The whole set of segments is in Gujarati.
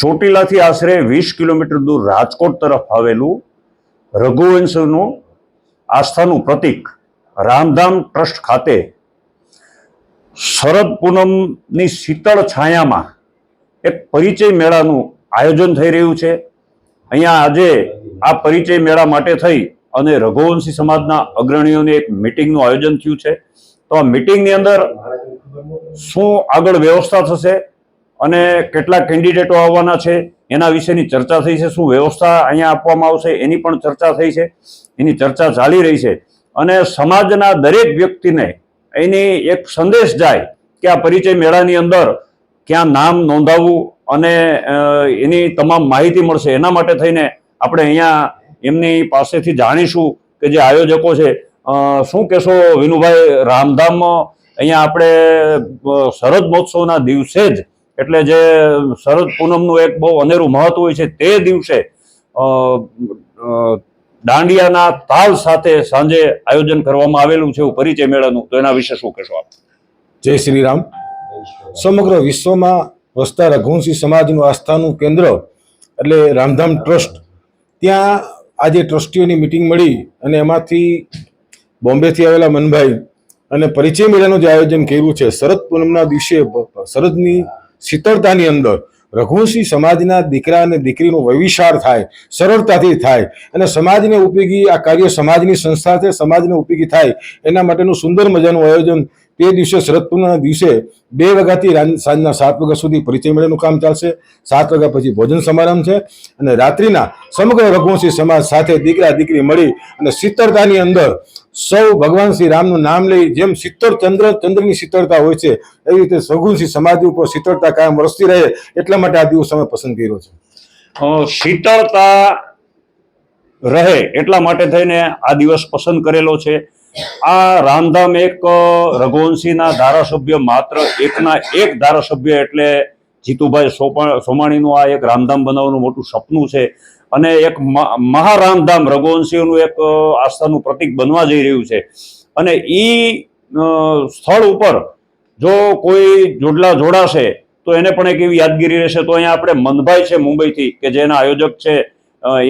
ચોટીલાથી આશરે વીસ કિલોમીટર દૂર રાજકોટ તરફ આવેલું રઘુવંશનું આસ્થાનું પ્રતીક રામધામ ટ્રસ્ટ ખાતે શરદ પૂનમની શીતળ છાયામાં એક પરિચય મેળાનું આયોજન થઈ રહ્યું છે. અહીંયા આજે આ પરિચય મેળા માટે થઈ અને રઘુવંશી સમાજના અગ્રણીઓની એક મિટિંગનું આયોજન થયું છે. તો આ મિટિંગની અંદર શું આગળ વ્યવસ્થા થશે? અને કેટલા કેન્ડિડેટો આવવાના છે, એના વિશેની ચર્ચા થઈ છે, શું વ્યવસ્થા અહીંયા આપવામાં આવશે, એની પણ ચર્ચા થઈ છે, એની ચર્ચા ચાલી રહી છે. અને સમાજના દરેક વ્યક્તિને એની એક સંદેશ જાય કે આ પરિચય મેળાની અંદર ક્યાં નામ નોંધાવવું અને એની તમામ માહિતી મળશે. એના માટે થઈને આપણે અહીંયા એમની પાસેથી જાણીશું કે જે આયોજકો છે શું કહેશો વિનુભાઈ, રામધામ, અહીંયા આપણે શરદ મહોત્સવના દિવસે જ એટલે જે શરદ પૂનમનું એક બહુ અનેરું મહત્વ હોય છે તે દિવસે દાંડિયાના તાલ સાથે સાંજે આયોજન કરવામાં આવેલું છે એવું પરિચય મેળાનું તો એના વિશે શું કહેશો આપ? જય શ્રી રામ સમગ્ર વિશ્વમાં વસતા રઘુવંશી સમાજનું આસ્થાનું કેન્દ્ર એટલે રામધામ ટ્રસ્ટ. ત્યાં આજે ટ્રસ્ટીઓની મિટિંગ મળી અને એમાંથી બોમ્બેથી આવેલા મનભાઈ અને પરિચય મેળાનું જે આયોજન કર્યું છે, શરદ પૂનમના દિવસે શરદની શીતળતાની અંદર રઘુવંશી સમાજના દીકરા અને દીકરીનો વૈવિશાળ થાય, સરળતાથી થાય અને સમાજને ઉપયોગી, આ કાર્ય સમાજની સંસ્થા છે, સમાજને ઉપયોગી થાય એના માટેનું સુંદર મજાનું આયોજન તે દિવસે શરદ પૂર્ણિમાના દિવસે બે વાગ્યાથી સાંજના સાત વાગ્યા સુધી પરિચય મેળાનું કામ ચાલશે. સાત વાગ્યા પછી ભોજન સમારંભ છે અને રાત્રિના સમગ્ર રઘુવંશી સમાજ સાથે દીકરા દીકરી મળી અને શીતળતાની અંદર સૌ ભગવાન શ્રી રામનું નામ લઈ જેમ શીતળ ચંદ્ર, ચંદ્રની શીતળતા હોય છે, એવી રીતે રઘુવંશી સમાધિ ઉપર શીતળતા કાયમ વરસતી રહે, એટલા માટે આ દિવસ અમે પસંદ કર્યો છે. શીતળતા રહે એટલા માટે થઈને આ દિવસ પસંદ કરેલો છે. આ રામધામ એક રઘુવંશીના ધારાસભ્ય માત્ર એકના એક ધારાસભ્ય એટલે જીતુભાઈ સોમાણીનું આ એક રામધામ બનાવવાનું મોટું સપનું છે. અને એક મહારામધામ રઘુવંશીઓનું એક આસ્થાનું પ્રતીક બનવા જઈ રહ્યું છે. અને એ સ્થળ ઉપર જો કોઈ જોડલા જોડાશે, તો એને પણ એક એવી યાદગીરી રહેશે. તો અહીંયા આપણે મનભાઈ છે મુંબઈથી, કે જેના આયોજક છે.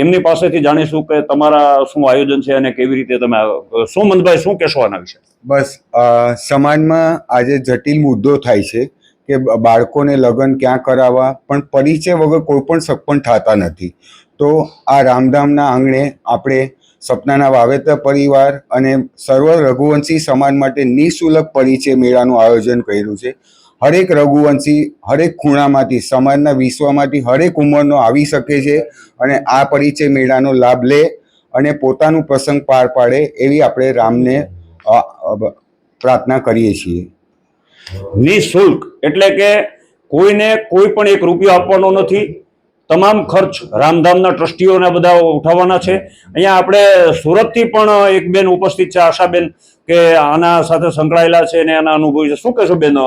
એમની પાસેથી જાણીશું કે તમારા શું આયોજન છે અને કેવી રીતે તમે શું મનભાઈ શું કહેશો આના વિશે? બસ સમાજમાં આજે જટિલ મુદ્દો થાય છે કે બાળકોને લગ્ન ક્યાં કરાવવા, પણ પરિચય વગર કોઈ પણ સગપણ થતા નથી. તો આ રામધામના આંગણે આપણે સપનાના વાવેતર પરિવાર અને સર્વ રઘુવંશી સમાજ માટે નિઃશુલ્ક પરિચય મેળાનું આયોજન કર્યું છે. હરેક રઘુવંશી, હરેક ખૂણામાંથી, સમાજના વિશ્વમાંથી હરેક ઉંમરનો આવી શકે છે અને આ પરિચય મેળાનો લાભ લે અને પોતાનું પ્રસંગ પાર પાડે એવી આપણે રામને પ્રાર્થના કરીએ છીએ. નિઃશુલ્ક એટલે કે કોઈને કોઈ પણ એક રૂપિયો આપવાનો નથી. તમામ ખર્ચ રામધામના ટ્રસ્ટીઓને બધા ઉઠાવવાના છે. અહીંયા આપણે સુરતથી પણ એક બેન ઉપસ્થિત છે, આશાબેન, કે આના સાથે સંકળાયેલા છે અને આના અનુભવ છે. શું કહેશો બેન?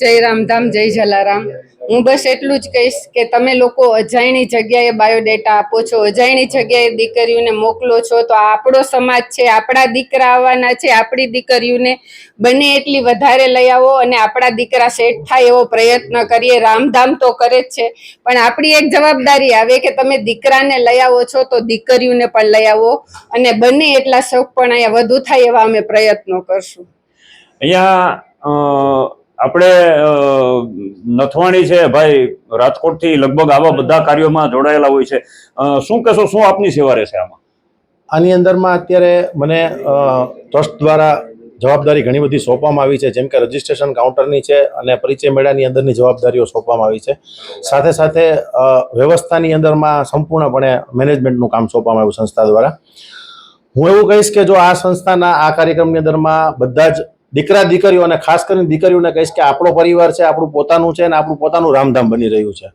જય રામધામ, જય જલારામ. હું બસ એટલું જ કહીશ કે તમે લોકો અજાણી જગ્યાએ બાયોડેટા આપો છો, અજાણી જગ્યાએ દીકરીઓને મોકલો છો, તો આપણો સમાજ છે, આપણા દીકરા આવવાના છે, આપણી દીકરીઓને બને એટલી વધારે લઈ આવો અને આપણા દીકરા સેટ થાય એવો પ્રયત્ન કરીએ. રામધામ તો કરે જ છે, પણ આપણી એક જવાબદારી આવે કે તમે દીકરાને લઈ આવો છો, તો દીકરીઓને પણ લઈ આવો અને બને એટલા શોખ પણ અહીંયા વધુ થાય એવા અમે પ્રયત્નો કરશું. અહીંયા આપણે નથવાણી છે, ભાઈ, રાજકોટથી લગભગ આવા બધા કાર્યોમાં જોડાયેલા હોય છે. શું કહેશો, શું આપની સેવા રહેશે આમાં? આની અંદરમાં અત્યારે મને ટ્રસ્ટ દ્વારા જવાબદારી ઘણી બધી સોંપવામાં આવી છે. જેમ કે રજિસ્ટ્રેશન કાઉન્ટરની છે અને પરિચય મેળાની અંદરની જવાબદારીઓ સોંપવામાં આવી છે. સાથે સાથે વ્યવસ્થાની અંદરમાં સંપૂર્ણપણે મેનેજમેન્ટનું કામ સોંપવામાં આવ્યું સંસ્થા દ્વારા. હું એવું કહીશ કે જો આ સંસ્થાના, આ કાર્યક્રમની અંદરમાં બધા જ દીકરા દીકરીઓ અને ખાસ કરીને દીકરીઓને કહીશ કે આપણો પરિવાર છે આપણું પોતાનું છે અને આપણું પોતાનું રામધામ બની રહ્યું છે.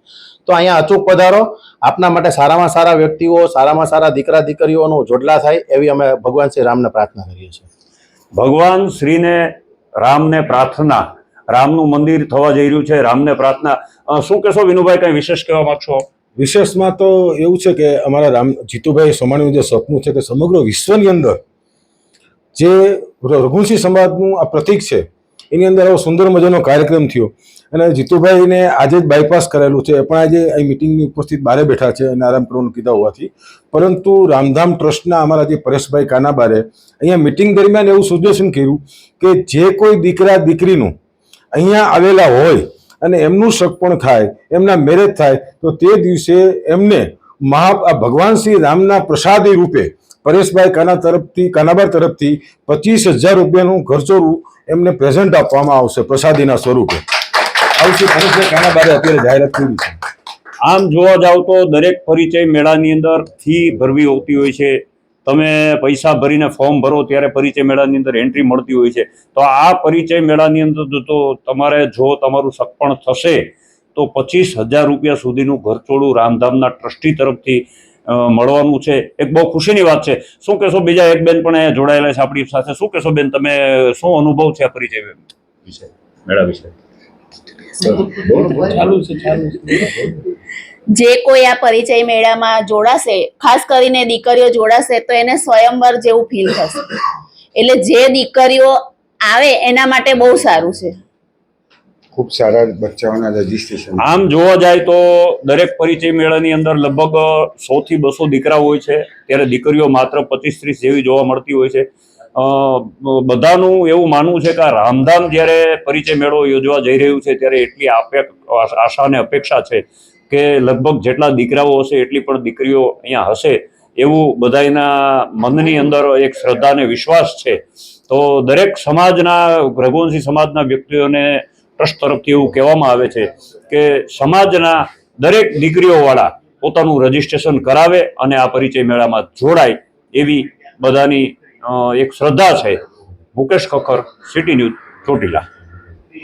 તો અહીંયા અચૂક પધારો. આપના માટે સારામાં સારા વ્યક્તિઓ સારામાં સારા દીકરા દીકરીઓનો જોડલા થાય એવી અમે ભગવાન શ્રી રામને પ્રાર્થના કરીએ છીએ. ભગવાન શ્રીને રામને પ્રાર્થના રામનું મંદિર થવા જઈ રહ્યું છે રામને પ્રાર્થના. શું કહેશો વિનુભાઈ કંઈ વિશેષ કહેવા માગશો? વિશેષમાં તો એવું છે કે અમારા રામ જીતુભાઈ સોમાણીનું જે સપનું છે કે સમગ્ર વિશ્વની અંદર જે રઘુવંશી સમાજનું આ પ્રતિક છે, એની અંદર આવો સુંદર મજાનો કાર્યક્રમ થયો. અને જીતુભાઈને આજે જ બાયપાસ કરેલું છે. પણ આજે અહીં મિટિંગની ઉપસ્થિત બારે બેઠા છે અને આરામ કરવાનું કીધા હોવાથી. પરંતુ રામધામ ટ્રસ્ટના અમારા જે પરેશભાઈ કાનાબારે અહીંયા મિટિંગ દરમિયાન એવું સજેશન કર્યું કે જે કોઈ દીકરા દીકરીનું અહીંયા આવેલા હોય અને એમનું સગપણ થાય, એમના મેરેજ થાય, તો તે દિવસે એમને મહા ભગવાન શ્રી રામના પ્રસાદી રૂપે પરેશભાઈ કાના તરફથી, કાનાબાર તરફથી પચીસ હજાર રૂપિયાનું ઘરચોરું એમને પ્રેઝન્ટ આપવામાં આવશે પ્રસાદીના સ્વરૂપે. આવશે પરેશભાઈ કાનાબારે અત્યારે જાહેરાત કરી છે. આમ જોવા જાવ તો દરેક પરિચય મેળાની અંદર ફી ભરવી હોતી હોય છે. તમે પૈસા ભરીને ફોર્મ ભરો ત્યારે પરિચય મેળાની અંદર એન્ટ્રી મળતી હોય છે. તો આ પરિચય મેળાની અંદર તો તમારે જો તમારું સપણ થશે, તો પચીસ હજાર રૂપિયા સુધીનું ઘરચોળું રામધામના ટ્રસ્ટી તરફથી મળવાનું છે. એક બહુ ખુશીની વાત છે. શું કહેશો બીજા એક બેન પણ અહીંયા જોડાયેલા છે આપણી સાથે. શું કહેશો બેન તમે શું અનુભવ છે આ પરિચય વિશે મેળા વિશે જે કોઈ આ પરિચય મેળામાં જોડાશે ખાસ કરીને દીકરીઓ જોડાશે તો એને સ્વયંવર જેવું ફીલ થશે. એટલે જે દીકરીઓ આવે એના માટે બહુ સારું છે. ખૂબ સારા બચ્ચાઓના રજીસ્ટ્રેશન આમ જોવા જાય તો દરેક પરિચય મેળાની અંદર લગભગ સો થી બસો દીકરા હોય છે. ત્યારે દીકરીઓ માત્ર પચીસ ત્રીસ જેવી જોવા મળતી હોય છે. બધાનું એવું માનવું છે કે રામધામ જ્યારે પરિચય મેળો યોજવા જઈ રહ્યું છે, ત્યારે એટલી આશા અને અપેક્ષા છે કે લગભગ જેટલા દીકરાઓ હશે, એટલી પણ દીકરીઓ અહીંયા હશે. એવું બધાના મનની અંદર એક શ્રદ્ધા અને વિશ્વાસ છે. તો દરેક સમાજના રઘુવંશી સમાજના વ્યક્તિઓને ટ્રસ્ટ તરફથી એવું કહેવામાં આવે છે કે સમાજના દરેક દીકરીઓવાળા પોતાનું રજીસ્ટ્રેશન કરાવે અને આ પરિચય મેળામાં જોડાય એવી બધાની એક શ્રદ્ધા છે. Mukesh Khakhar city news, Chotila.